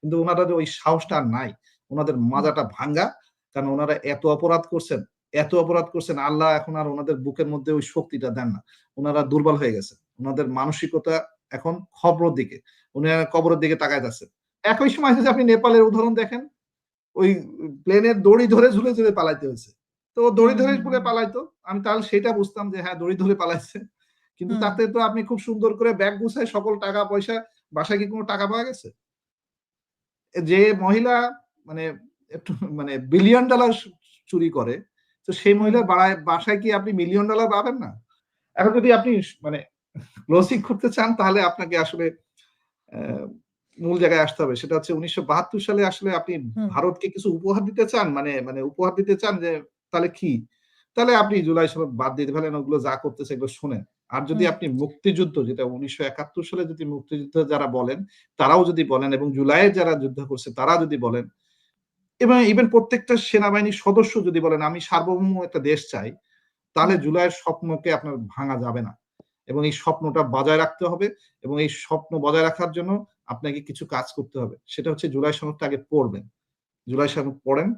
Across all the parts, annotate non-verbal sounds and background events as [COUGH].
কিন্তু ওনারা ওই সাহসটা নাই ওনাদের মাজাটা ভাঙ্গা কারণ ওনারা এত অপরাধ করছেন এত অপরাধ করছেন আল্লাহ এখন আর ওনাদের বুকের মধ্যে ওই শক্তিটা দেন না। ওনারা দুর্বল হয়ে গেছে ওনাদের মানসিকতা এখন খবরের দিকে উনারা কবরের দিকে তাকায় যাচ্ছে একই সময় যদি আপনি নেপালের উদাহরণ দেখেন ওই প্লেনের দড়ি ধরে ঝুলে ঝুলে পালাইতে হয়েছে। তো দড়ি ধরে ঝুলে পালাইতো আমি তাহলে সেটা বুঝতাম যে হ্যাঁ দড়ি ধরে পালাইছে। কিন্তু তাতে তো আপনি খুব সুন্দর করে ব্যাগ গুছায় সকল টাকা পয়সা বাসায় কি কোনো টাকা পাওয়া গেছে? যে মহিলা মানে একটু মানে বিলিয়ন ডলার চুরি করে তো সেই মহিলার বাড়ায় বাসায় কি আপনি মিলিয়ন ডলার পাবেন না? এখন যদি আপনি মানে ক্লোজিং করতে চান তাহলে আপনাকে আসলে মূল জায়গায় আসতে হবে। সেটা হচ্ছে উনিশশো বাহাত্তর সালে আসলে আপনি ভারতকে কিছু উপহার দিতে চান মানে মানে উপহার দিতে চান যে তাহলে কি? তাহলে আপনি জুলাই সনদ বাদ দিতে পারেন ওগুলো যা করতেছে এগুলো শোনেন। আর যদি আপনি মুক্তিযুদ্ধ যেটা উনিশশো একাত্তর সালে যদি মুক্তিযুদ্ধ যারা বলেন তারাও যদি বলেন এবং জুলাইয়ে যারা যুদ্ধ করছে তারা যদি বলেন এবং ইভেন প্রত্যেকটা সেনাবাহিনীর সদস্য যদি বলেন আমি সার্বভৌম একটা দেশ চাই তাহলে জুলাইয়ের স্বপ্নকে আপনার ভাঙা যাবে না। এবং এই স্বপ্নটা বজায় রাখতে হবে এবং এই স্বপ্ন বজায় রাখার জন্য আপনাকে কিছু কাজ করতে হবে। সেটা হচ্ছে জুলাই সনদটা আগে পড়বেন। জুলাই সনদ পড়েন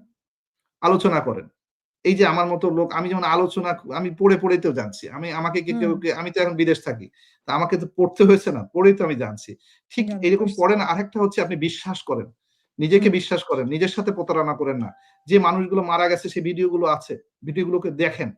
আলোচনা করেন। এই যে আমার মতো লোক আমি যেমন আলোচনা আমি পড়ে পড়েই তো জানছি। আমি আমাকে কি কেউ আমি তো এখন বিদেশ থাকি। তা আমাকে তো পড়তে হয়েছে না পড়েই তো আমি জানছি। ঠিক এরকম পড়েন আরেকটা হচ্ছে আপনি বিশ্বাস করেন। নিজেকে বিশ্বাস করেন নিজের সাথে প্রতারণা করেন না। যে মানুষগুলো মারা গেছে সেই ভিডিওগুলো আছে ভিডিওগুলোকে দেখেন।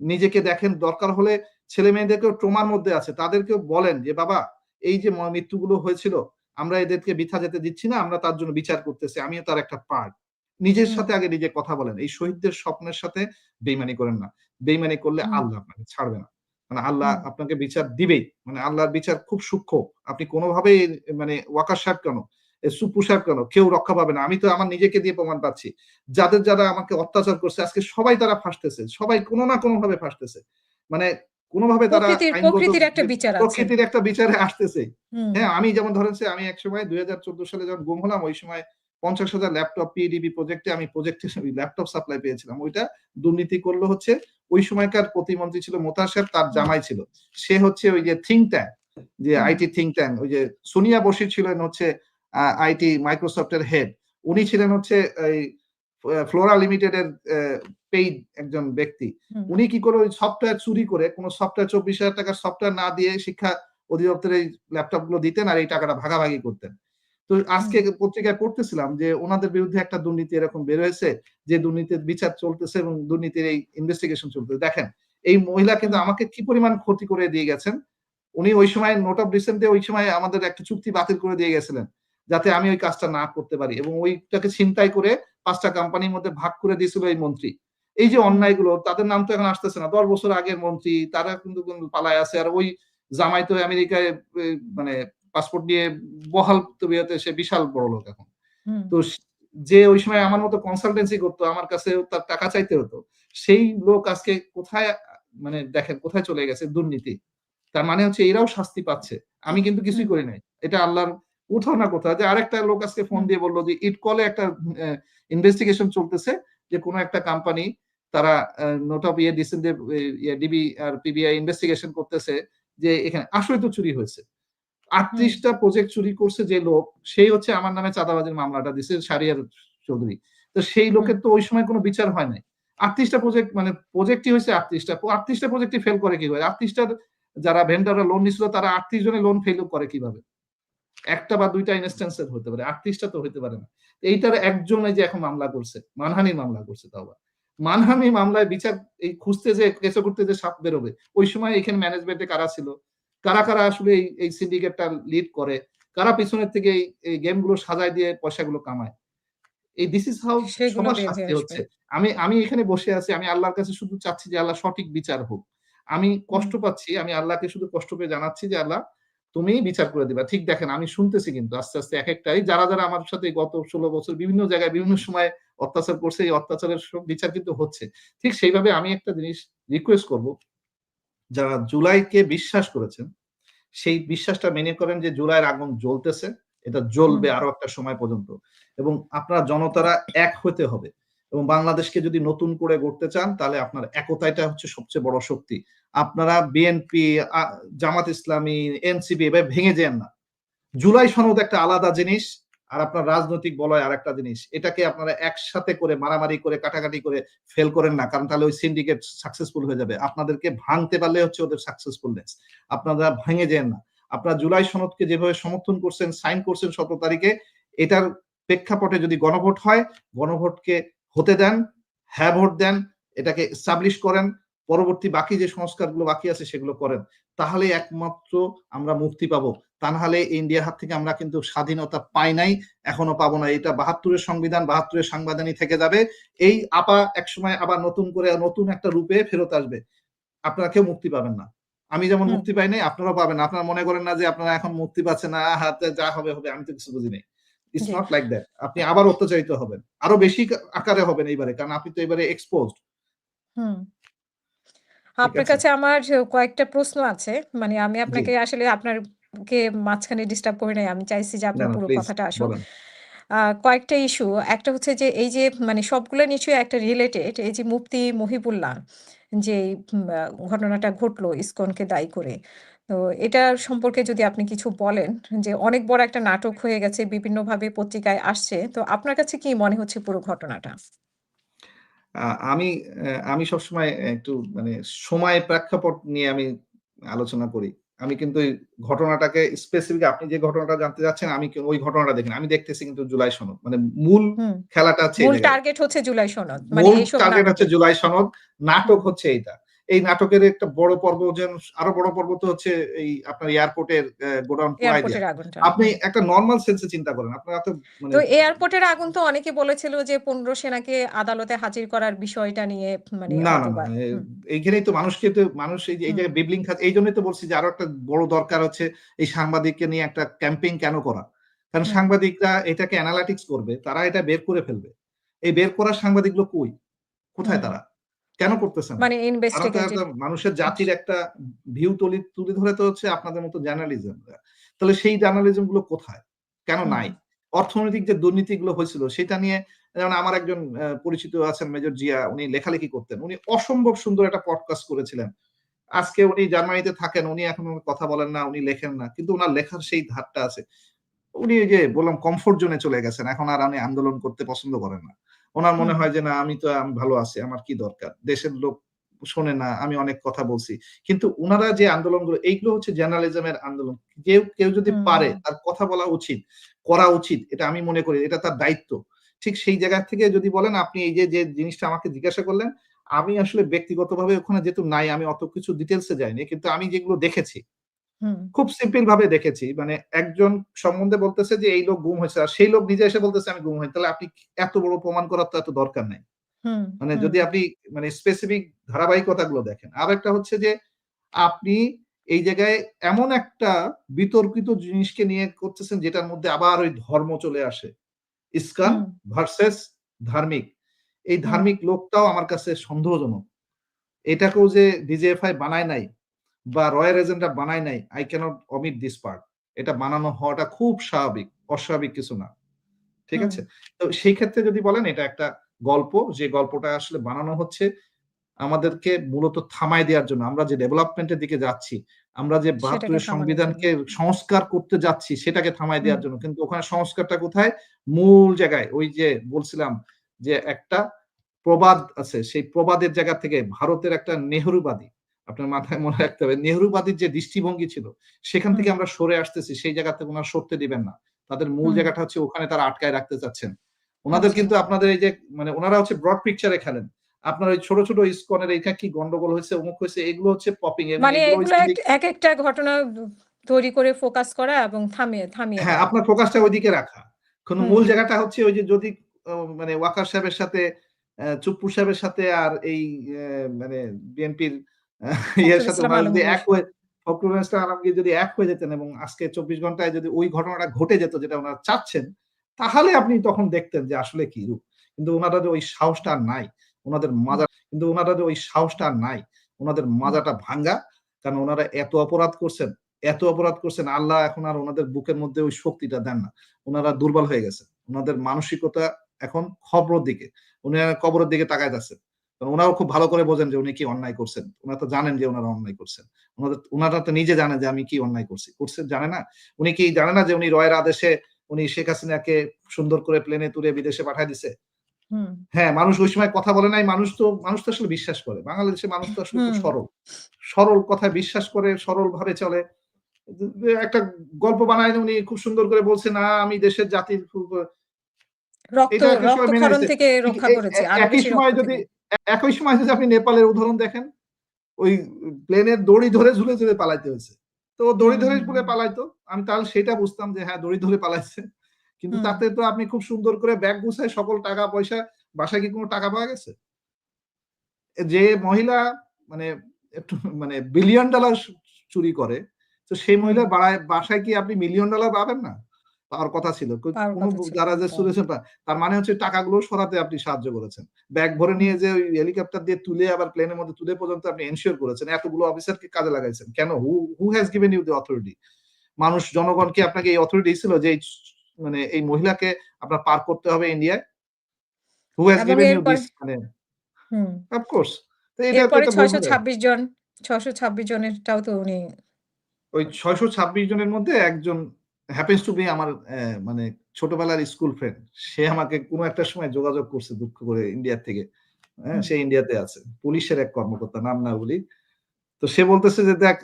নিজেকে দেখেন দরকার হলে ছেলে মেয়েদেরকেও ট্রোমার মধ্যে আছে তাদেরকেও বলেন যে বাবা এই যে মৃত্যুগুলো হয়েছিল আমরা এদেরকে বিথা যেতে দিচ্ছি না আমরা তার জন্য বিচার করতেছি আমিও তার একটা পার্ট নিজের সাথে আগে নিজে কথা বলেন। এই শহীদদের স্বপ্নের সাথে বেইমানি করেন না। বেইমানি করলে আল্লাহ আপনাকে ছাড়বে না। মানে আল্লাহ আপনাকে বিচার দিবেই। মানে আল্লাহর বিচার খুব সূক্ষ্ম। আপনি কোনোভাবেই মানে ওয়াকার সাহেব কেন? সুপু সাহেব কেন? কেউ রক্ষা পাবে না। আমি তো আমার নিজেকে দিয়ে প্রমাণ পাচ্ছি। যাদের যারা আমাকে অত্যাচার করছে আজকে সবাই তারা ফাঁসতেছে। সবাই কোনো না কোনো ভাবে ফাঁসতেছে। মানে কোনোভাবে তারা প্রকৃতির একটা বিচার প্রকৃতির একটা বিচারে আসতেছে। হ্যাঁ আমি যেমন ধরেন আমি এক সময় দুই হাজার চোদ্দ সালে যখন গুম হলাম ওই সময় পঞ্চাশ হাজার ল্যাপটপ পিডিবি প্রজেক্টে আমি প্রজেক্টে ল্যাপটপ সাপ্লাই পেয়েছিলাম। ওইটা দুর্নীতি করল হচ্ছে ওই সময়কার প্রতিমন্ত্রী ছিল মোতার সাহেব তার জামাই ছিল। সে হচ্ছে ওই যে থিঙ্ক ট্যাঙ্ক যে আইটি থিঙ্ক ট্যাঙ্ক ওই যে সোনিয়া বসির ছিলেন হচ্ছে আইটি মাইক্রোসফটের হেড উনি ছিলেন হচ্ছে এই ফ্লোরা লিমিটেডের পেইড একজন ব্যক্তি। উনি কি করে ওই সফটওয়্যার চুরি করে কোন সফটওয়্যার চব্বিশ হাজার টাকার সফটওয়্যার না দিয়ে শিক্ষা অধিদপ্তরের এই ল্যাপটপগুলো দিতেন আর এই টাকাটা ভাগাভাগি করতেন। তো আজকে পত্রিকায় পড়তেছিলাম যে ওনাদের বিরুদ্ধে একটা দুর্নীতি এরকম বের হয়েছে যে দুর্নীতির বিচার চলতেছে এবং দুর্নীতির এই ইনভেস্টিগেশন চলতেছে। দেখেন এই মহিলা কিন্তু আমাকে কি পরিমাণ ক্ষতি করে দিয়ে গেছেন? উনি ওই সময় নোট অফ ডিসেন্টে ওই সময় আমাদের একটা চুক্তি বাতিল করে দিয়ে গেছিলেন যাতে আমি ওই কাজটা না করতে পারি এবং ওইটাকে ছিনতাই করে পাঁচটা কোম্পানির মধ্যে ভাগ করে দিয়েছিল এই মন্ত্রী। এই যে অন্যায়গুলো তাদের নাম তো এখন আসতেছে না। দশ বছর আগের মন্ত্রী তারা কিন্তু পালায় আছে। আর ওই জামাই তো আমেরিকায় মানে পাসপোর্ট নিয়ে বহাল তবিয়াতে সে বিশাল বড় লোক এখন। তো যে ওই সময় আমার মতো কনসালটেন্সি করতো আমার কাছে তার টাকা চাইতে হতো সেই লোক আজকে কোথায় মানে দেখেন কোথায় চলে গেছে দুর্নীতি। তার মানে হচ্ছে এরাও শাস্তি পাচ্ছে। আমি কিন্তু কিছুই করি নাই। এটা আল্লাহর কোথাও না কোথাও যে আরেকটা লোক আজকে ফোন দিয়ে বলল যে ইট কলে একটা ইনভেস্টিগেশন চলতেছে যে কোনো একটা কোম্পানি তারা নোট অফ ইয়ে দিচ্ছেন যে ডিবি আর পিবিআই ইনভেস্টিগেশন করতেছে যে এখানে আসলে তো চুরি হয়েছে। আটত্রিশটা প্রজেক্ট চুরি করছে যে লোক সেই হচ্ছে আমার নামে চাঁদাবাজির মামলাটা দিছে সারিয়ার চৌধুরী। তো সেই লোকের তো ওই সময় কোনো বিচার হয় নাই। আটত্রিশটা প্রজেক্ট মানে প্রজেক্টই হয়েছে আটত্রিশটা। আটত্রিশটা প্রজেক্টই ফেল করে কি করে আটত্রিশটা যারা ভেন্ডাররা লোন নিছিল তারা আটত্রিশ জনের লোন ফেল করে কীভাবে? একটা বা দুইটা ইনস্টেন্সের হতে পারে। আটত্রিশটা তো হতে পারে না। এইটার একজনে যে এখন মামলা করছে মানহানির মামলা করছে তাও মানহানি মামলায় বিচার এই খুঁজতে যে কেসে করতে যে সাপ বেরোবে ওই সময় এখানে ম্যানেজমেন্টে কারা ছিল? কারা কারা আসলে এই সিন্ডিকেটটা লিড করে? কারা পিছনের থেকে এই গেমগুলো সাজায় দিয়ে পয়সাগুলো কামায়? এই দিস ইজ হাউ সবার শাস্তি হচ্ছে। আমি আমি এখানে বসে আছি আমি আল্লাহর কাছে শুধু চাচ্ছি যে আল্লাহ সঠিক বিচার হোক। আমি কষ্ট পাচ্ছি আমি আল্লাহকে শুধু কষ্ট পেয়ে জানাচ্ছি যে আল্লাহ তুমি বিচার করে দিবা। ঠিক দেখেন আমি শুনতেছি কিন্তু আস্তে আস্তে এক একটাই। যারা যারা আমার সাথে গত ষোলো বছর বিভিন্ন জায়গায় বিভিন্ন সময় অত্যাচার করছে এই অত্যাচারের বিচার কিন্তু হচ্ছে। ঠিক সেইভাবে আমি একটা জিনিস রিকোয়েস্ট করব। যারা জুলাইকে বিশ্বাস করেছেন সেই বিশ্বাসটা মেনে করেন যে জুলাইয়ের আগুন জ্বলতেছে এটা জ্বলবে আরও একটা সময় পর্যন্ত। এবং আপনার জনতারা এক হতে হবে। এবং বাংলাদেশকে যদি নতুন করে গড়তে চান তাহলে আপনার একতাইটা হচ্ছে সবচেয়ে বড় শক্তি। আপনারা বিএনপি জামাত ইসলামী এনসিপি এভাবে ভেঙে যান না। জুলাই সনদ একটা আলাদা জিনিস আর আপনার রাজনৈতিক বলয় আর একটা জিনিস, এটাকে আপনারা একসাথে করে মারামারি করে, কাটাকাটি করে ফেল করেন না, কারণ তাহলে ওই সিন্ডিকেট সাকসেসফুল হয়ে যাবে। আপনাদেরকে ভাঙতে পারলে হচ্ছে ওদের সাকসেসফুলনেস আপনারা ভেঙে যেন না। আপনারা জুলাই সনদকে যেভাবে সমর্থন করছেন সাইন করছেন সতেরো তারিখে, এটার প্রেক্ষাপটে যদি গণভোট হয়, গণভোটকে হতে দেন হ্যাঁ ভোট দেন, এটাকে এস্টাবলিশ করেন পরবর্তী বাকি যে সংস্কারগুলো বাকি আছে সেগুলো করেন তাহলে একমাত্র আমরা মুক্তি পাবো। তা নাহলে ইন্ডিয়ার হাত থেকে আমরা কিন্তু স্বাধীনতা পাই নাই এখনও পাবো না। এটা বাহাত্তরের সংবিধান বাহাত্তরের সাংবিধানই থেকে যাবে। এই আপা একসময় আবার নতুন করে নতুন একটা রূপে ফেরত আসবে। আপনারা কেউ মুক্তি পাবেন না। আমি যেমন মুক্তি পাই নাই আপনারাও পাবেন আপনারা মনে করেন না যে আপনারা এখন মুক্তি পাচ্ছেন না হাতে যা হবে হবে আমি তো কিছু বুঝি নাই। ইটস নট লাইক দ্যাট আপনি আবার অত্যাচারিত হবেন। আরও বেশি আকারে হবেন এইবারে কারণ আপনি তো এবারে এক্সপোজড আপনার কাছে আমার কয়েকটা প্রশ্ন আছে মানে আমি আপনাকে আসলে আপনার কে মাঝখানে ডিস্টার্ব করি নাই আমি চাইছি যে আপনার পুরো কথাটা আসুক। কয়েকটা ইস্যু একটা হচ্ছে যে এই যে মানে সবগুলো নিশ্চয়ই একটা রিলেটেড এই যে মুফতি মহিবুল্লাহ যে ঘটনাটা ঘটলো ইসকনকে দায়ী করে। তো এটা সম্পর্কে যদি আপনি কিছু বলেন যে অনেক বড় একটা নাটক হয়ে গেছে বিভিন্নভাবে পত্রিকায় আসছে তো আপনার কাছে কি মনে হচ্ছে পুরো ঘটনাটা? আমি আমি সবসময় একটু মানে সময় প্রেক্ষাপট নিয়ে আমি আলোচনা করি। আমি কিন্তু ঘটনাটাকে স্পেসিফিক আপনি যে ঘটনাটা জানতে যাচ্ছেন আমি ওই ঘটনাটা দেখেন আমি দেখতেছি কিন্তু জুলাই সনদ। মানে মূল খেলাটা হচ্ছে মূল টার্গেট হচ্ছে জুলাই সনদ। মানে টার্গেট হচ্ছে জুলাই সনদ নাটক হচ্ছে এইটা। এই নাটকের একটা বড় পর্ব যেন আরও বড় পর্ব তো হচ্ছে এই আপনার এয়ারপোর্টের গোডাউন আপনি একটা নর্মাল সেন্সে চিন্তা করেন। আপনারা তো মানে তো এয়ারপোর্টের আগুন তো অনেকে বলেছিল যে পনেরো সেনাকে আদালতে হাজির করার বিষয়টা নিয়ে মানে না না এইখানেই তো মানুষকে তো মানুষ এই জায়গায় বিবলিং খাত এই জন্যই তো বলছি যে আরও একটা বড় দরকার হচ্ছে এই সাংবাদিককে নিয়ে একটা ক্যাম্পেইন কেন করা? কারণ সাংবাদিকরা এটাকে অ্যানালাইটিক্স করবে তারা এটা বের করে ফেলবে। এই বের করার সাংবাদিকগুলো কই? কোথায় তারা? কেন করতেছে না মানে মানুষের জাতির একটা ভিউ তুলি তুলে ধরে তো হচ্ছে আপনাদের মতো জার্নালিজম তাহলে সেই জার্নালিজমগুলো কোথায়? কেন নাই? অর্থনৈতিক যে দুর্নীতিগুলো হয়েছিল সেটা নিয়ে যেমন আমার একজন পরিচিত আছেন মেজর জিয়া উনি লেখালেখি করতেন। উনি অসম্ভব সুন্দর একটা পডকাস্ট করেছিলেন। আজকে উনি জার্মানিতে থাকেন উনি এখন কথা বলেন না উনি লেখেন না কিন্তু ওনার লেখার সেই ধারটা আছে। উনি যে বললাম কমফোর্ট জোনে চলে গেছেন। এখন আর উনি আন্দোলন করতে পছন্দ করেন না। ওনার মনে হয় যে না আমি তো আমি ভালো আছি আমার কি দরকার? দেশের লোক শোনে না আমি অনেক কথা বলছি। কিন্তু ওনারা যে আন্দোলনগুলো এইগুলো হচ্ছে জার্নালিজমের আন্দোলন। কেউ কেউ যদি পারে তার কথা বলা উচিত করা উচিত এটা আমি মনে করি এটা তার দায়িত্ব। ঠিক সেই জায়গা থেকে যদি বলেন আপনি এই যে যে জিনিসটা আমাকে জিজ্ঞাসা করলেন আমি আসলে ব্যক্তিগতভাবে ওখানে যেহেতু নাই আমি অত কিছু ডিটেলসে যাইনি কিন্তু আমি যেগুলো দেখেছি খুব সিম্পল ভাবে দেখেছি। মানে একজন সম্বন্ধে বলতেছে যে এই লোক গুম হয়েছে। আর সেই লোক নিজে এসে বলতেছে আমি গুম হয়েছি তাহলে আপনি এত বড় প্রমাণ করার তো এত দরকার নাই। মানে যদি আপনি মানে স্পেসিফিক ধারাবাহিকতাগুলো দেখেন। আর একটা হচ্ছে যে আপনি এই জায়গায় এমন একটা বিতর্কিত জিনিসকে নিয়ে করতেছেন যেটার মধ্যে আবার ওই ধর্ম চলে আসে। ইসকান ভার্সেস ধার্মিক। এই ধার্মিক লোকটাও আমার কাছে সন্দেহজনক। এটাকেও যে ডিজিএফআই বানায় নাই বা রয়্যাল এজেন্টরা বানায় নাই I cannot omit this part এটা বানানো হওয়াটা খুব স্বাভাবিক অস্বাভাবিক কিছু না। ঠিক আছে? তো সেই ক্ষেত্রে যদি বলেন এটা একটা গল্প যে গল্পটা আসলে বানানো হচ্ছে আমাদেরকে মূলত থামাই দেওয়ার জন্য। আমরা যে ডেভেলপমেন্টের দিকে যাচ্ছি আমরা যে বাহাত্তরের সংবিধানকে সংস্কার করতে যাচ্ছি সেটাকে থামাই দেওয়ার জন্য। কিন্তু ওখানে সংস্কারটা কোথায়? মূল জায়গায়। ওই যে বলছিলাম যে একটা প্রবাদ আছে সেই প্রবাদের জায়গা থেকে ভারতের একটা নেহরুবাদী আপনার মাথায় মনে রাখতে হবে নেহরুবাদীর যে দৃষ্টিভঙ্গি ছিল সেখান থেকে আমরা সরে আসতেছি সেই জায়গা থেকে ওনারা সরতে দিবেন না। তাদের মূল জায়গাটা হচ্ছে ওখানে তারা আটকায় রাখতে চাচ্ছেন। ওনাদের আচ্ছা। কিন্তু আপনাদের এই যে মানে ওনারা হচ্ছে ব্রড পিকচারে খেলেন। আপনার ওই ছোট ছোট ইসকনের এইটা কি গন্ডগোল হয়েছে অমুক হয়েছে এগুলো হচ্ছে পপিং মানে এক একটা ঘটনা তৈরি করে ফোকাস করা এবং থামিয়ে থামিয়ে হ্যাঁ আপনার ফোকাসটা ওইদিকে রাখা। কোন মূল জায়গাটা হচ্ছে ওই যে যদি মানে ওয়াকার সাহেবের সাথে চুপ্পু সাহেবের সাথে আর এই মানে বিএনপির [LAUGHS] ইয়ের সাথে যদি এক হয়ে ফখরুল ইসলাম আলমগীর যদি এক হয়ে যেতেন এবং আজকে চব্বিশ ঘন্টায় যদি ওই ঘটনাটা ঘটে যেত যেটা ওনারা চাচ্ছেন তাহলে আপনি তখন দেখতেন যে আসলে কি রূপ। কিন্তু ওনারা ওই সাহসটা নাই। ওনাদের মাজা কিন্তু ওই সাহসটা নাই। ওনাদের মাজাটা ভাঙ্গা কারণ ওনারা এত অপরাধ করছেন এত অপরাধ করছেন আল্লাহ এখন আর ওনাদের বুকের মধ্যে ওই শক্তিটা দেন না। ওনারা দুর্বল হয়ে গেছে ওনাদের মানসিকতা এখন খবরের দিকে উনি কবরের দিকে তাকায় যাচ্ছেন। ওনাও খুব ভালো করে বোঝেন যে উনি কি অন্যায় করছেন ওনারা তো জানেন যে ওনারা অন্যায় করছেন ওনাদের ওনারা তো নিজে জানেন যে আমি কি অন্যায় করছি করছে জানে না উনি কি জানে না যে উনি রয়ের আদেশে উনি শেখ হাসিনাকে সুন্দর করে প্লেনে তুলে বিদেশে পাঠায় দিছে হ্যাঁ, মানুষ ওই সময় কথা বলে নাই। মানুষ তো মানুষ তো আসলে বিশ্বাস করে। বাংলাদেশের মানুষ তো আসলে খুব সরল। সরল কথায় বিশ্বাস করে, সরল ভাবে চলে। একটা গল্প বানায় উনি খুব সুন্দর করে বলছে, "না আমি দেশের জাতির খুব" রক্ত রক্তক্ষরণ থেকে রক্ষা করেছে। একই সময় যদি একই সময় যদি আপনি নেপালের উদাহরণ দেখেন, ওই প্লেনের দড়ি ধরে ঝুলে, ঝুলে পালাইতে হয়েছে। তো দড়ি ধরে ঝুলে পালাইতো। আমি তাহলে সেটা বুঝতাম যে হ্যাঁ, দড়ি ধরে পালাইছে। কিন্তু তাতে তো আপনি খুব সুন্দর করে ব্যাগ গুছায় সকল টাকা পয়সা বাসায় কি কোনো টাকা পাওয়া গেছে? যে মহিলা মানে একটু মানে বিলিয়ন ডলার চুরি করে, তো সেই হুম। মহিলার বাড়ায় বাসায় কি আপনি মিলিয়ন ডলার পাবেন না? পাওয়ার কথা ছিল। ছিল। যারা যে হ্যাঁ। তার মানে হচ্ছে টাকাগুলো সরাতে আপনি সাহায্য করেছেন। ব্যাগ ভরে নিয়ে যে ওই হেলিকপ্টার দিয়ে তুলে আবার প্লেনের মধ্যে তুলে পর্যন্ত আপনি এনশিওর করেছেন। এতগুলো অফিসারকে কাজে লাগাইছেন। কেন? Who who has given you the authority? মানুষ জনগণ কি আপনাকে এই অথরিটি দিছিল যে মানে এই মহিলাকে আপনার পার করতে হবে ইন্ডিয়ায়? Who has given you this মানে হুম। Of course. তো এটা তো এরপরে এটা ভুল হয়ে ৬২৬ জন ৬২৬ জনেরটাও তো উনি ওই ৬২৬ জনের মধ্যে একজন হ্যাপেন্স টু বি আমার মানে ছোটবেলার স্কুল ফ্রেন্ড। সে আমাকে কোন একটা সময় যোগাযোগ করছে দুঃখ করে ইন্ডিয়া থেকে। হ্যাঁ? সে ইন্ডিয়াতে আছে। পুলিশের এক কর্মকর্তা নাম না বলি। তো সে বলতেছে যে, "দেখ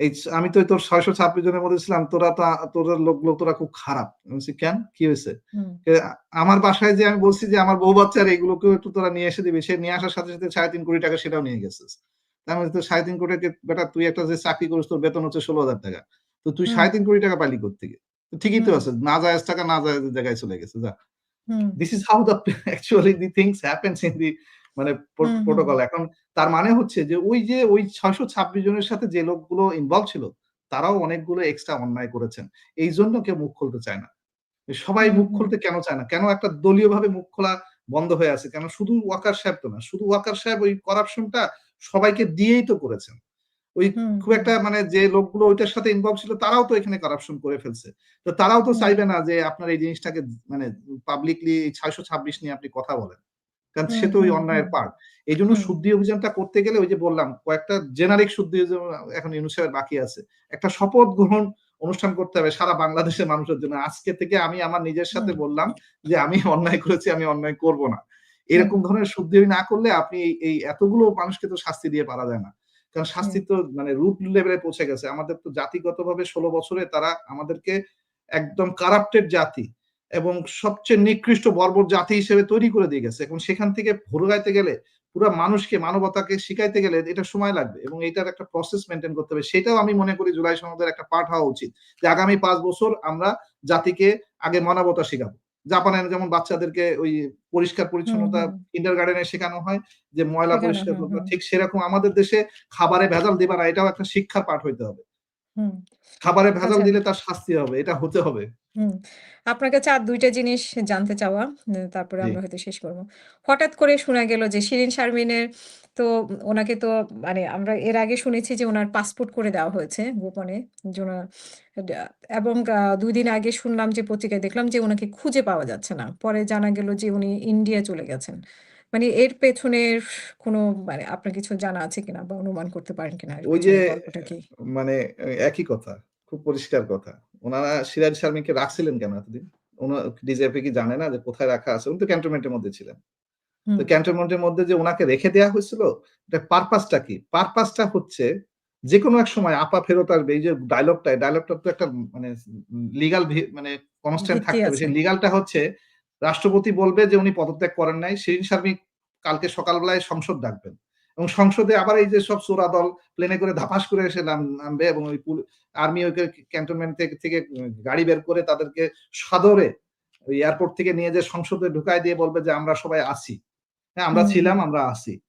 এই আমি তো তোর ৬২৬ জনের মধ্যে ছিলাম। তোরা তো তোরা লোকগুলো তোরা খুব খারাপ।" বলছি, "কেন? কি হইছে?" হুম। কে আ আমার বাসায় যে আমি বলছি যে, "আমার বউ বাচ্চার এগুলোকেও একটু তোরা নিয়ে এসে দিবি।" সে নিয়ে আসার সাথে, সাথে ৩.৫ কোটি টাকা সেটাও নিয়ে গেছিস। তা আমি বলছি, "তোর ৩.৫ কোটি বেটা তুই একটা যে চাকরি করিস তোর বেতন হচ্ছে ৳১৬,০০০ তো তুই সাড়ে তিন কোটি টাকা পাইলি কোত্থেকে?" তো ঠিকই তো আছে না নাজায়েজ টাকা নাজায়েজ জায়গায় চলে গেছে। যা। This is how the [LAUGHS] actually the things happens in the মানে প্রোটোকল। এখন তার মানে হচ্ছে যে ওই যে ওই ৬২৬ জনের সাথে যে লোকগুলো ইনভলভ ছিল, তারাও অনেকগুলো এক্সট্রা অন্যায় করেছেন। এই জন্য কেউ মুখ খুলতে চায় না। সবাই মুখ খুলতে কেন চায় না? কেন একটা দলীয় ভাবে মুখ খোলা বন্ধ হয়ে আছে? কেন শুধু ওয়াকার সাহেব তো না। শুধু ওয়াকার সাহেব ওই করাপশনটা সবাইকে দিয়েই তো করেছেন। ওই খুব একটা মানে যে লোকগুলো ওইটার সাথে ইনভলভ ছিল তারাও তো এখানে করাপশন করে ফেলছে। তো তারাও তো চাইবে না যে আপনার এই জিনিসটাকে মানে পাবলিকলি ৬২৬ নিয়ে আপনি কথা বলেন। কারণ সে তো ওই অন্যায়ের পার্ট। এইজন্য হুম। শুদ্ধি অভিযানটা করতে গেলে ওই যে বললাম কয়েকটা জেনারিক শুদ্ধি এখন ইউনূস সাহেবের বাকি আছে। একটা শপথ গ্রহণ অনুষ্ঠান করতে হবে সারা বাংলাদেশের মানুষের জন্য। আজকে থেকে আমি আমার নিজের সাথে বললাম যে, "আমি অন্যায় করেছি, আমি অন্যায় করব না।" এরকম ধরনের শুদ্ধি না করলে আপনি এই এই এতগুলো মানুষকে তো শাস্তি দিয়ে পারা যায় না। কারণ শাস্তি তো মানে রুট লেভেলে পৌঁছে গেছে। আমাদের তো জাতিগতভাবে ১৬ বছরে তারা আমাদেরকে একদম কারাপ্টেড জাতি এবং সবচেয়ে নিকৃষ্ট বর্বর জাতি হিসেবে তৈরি করে দিয়ে গেছে। এখন সেখান থেকে ভোরগাইতে গেলে পুরা মানুষকে মানবতাকে শিখাইতে গেলে এটা সময় লাগবে এবং এটার একটা প্রসেস মেইনটেইন করতে হবে। সেটাও আমি মনে করি জুলাই সনদের একটা পাঠ হওয়া উচিত। যে আগামী পাঁচ বছর আমরা জাতিকে আগে মানবতা শিখাবো। জাপানের যেমন বাচ্চাদেরকে ওই পরিষ্কার পরিচ্ছন্নতা ইন্টার কিন্ডারগার্টেন এ শেখানো হয় যে ময়লা পরিষ্কার। ঠিক সেরকম আমাদের দেশে খাবারে ভেজাল দিবা না এটাও একটা শিক্ষার পাঠ হইতে হবে। খাবারে ভেজাল আচ্ছা। দিলে তার শাস্তি হবে। এটা হতে হবে। হুম। আপনার কাছে আর ২ টা জিনিস জানতে চাওয়া। তারপরে আমরা হয়তো শেষ করব। হঠাৎ করে শোনা গেল যে শিরিন শারমিনের তো ওনাকে তো মানে আমরা এর আগে শুনেছি যে ওনার পাসপোর্ট করে দেওয়া হয়েছে গোপনে। এবং ২ দিন আগে শুনলাম যে পত্রিকায় দেখলাম যে ওনাকে খুঁজে পাওয়া যাচ্ছে না। পরে জানা গেল যে উনি ইন্ডিয়া চলে গেছেন। মানে এর পেছনের কোনো মানে আপনার কিছু জানা আছে কিনা বা অনুমান করতে পারেন কিনা এর ওই যে পেছনের গল্পটা কি? মানে একই কথা। খুব পরিষ্কার কথা। ওনারা সিরাজ শারমিনকে রাখছিলেন কেন এতদিন? কি জানে না যে কোথায় রাখা আছে? উনি তো ক্যান্টনমেন্টের মধ্যে ছিলেন। তো। ক্যান্টনমেন্টের মধ্যে যে ওনাকে রেখে দেয়া হয়েছিল, এটার পারপাসটা কি? পারপাসটা হচ্ছে যেকোনো এক সময় আপা ফেরত আসবে। এই যে ডায়লগটা এই ডায়ালগটার তো একটা মানে লিগাল মানে কনস্ট্যান্ট ভিত্তি থাকতে হবে। আছে। সেই লিগ্যালটা হচ্ছে রাষ্ট্রপতি বলবে যে উনি পদত্যাগ করেন নাই। শিরিন শারমিন কালকে সকালবেলায় সংসদ ডাকবেন। এবং সংসদে আবার এই যে সব চোরা দল প্লেনে করে ধাপাস করে এসে নাম নামবে এবং ওই আর্মি ওকে ক্যান্টনমেন্ট থেকে থেকে গাড়ি বের করে তাদেরকে সাদরে ওই এয়ারপোর্ট থেকে নিয়ে যেয়ে সংসদে ঢুকায় দিয়ে বলবে যে আমরা সবাই আছি। হ্যাঁ, আমরা ছিলাম, আমরা আছি।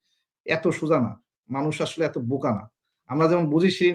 এত সোজা না। মানুষ আসলে এত বোকা না। আমরা যেমন বুঝি শিরিন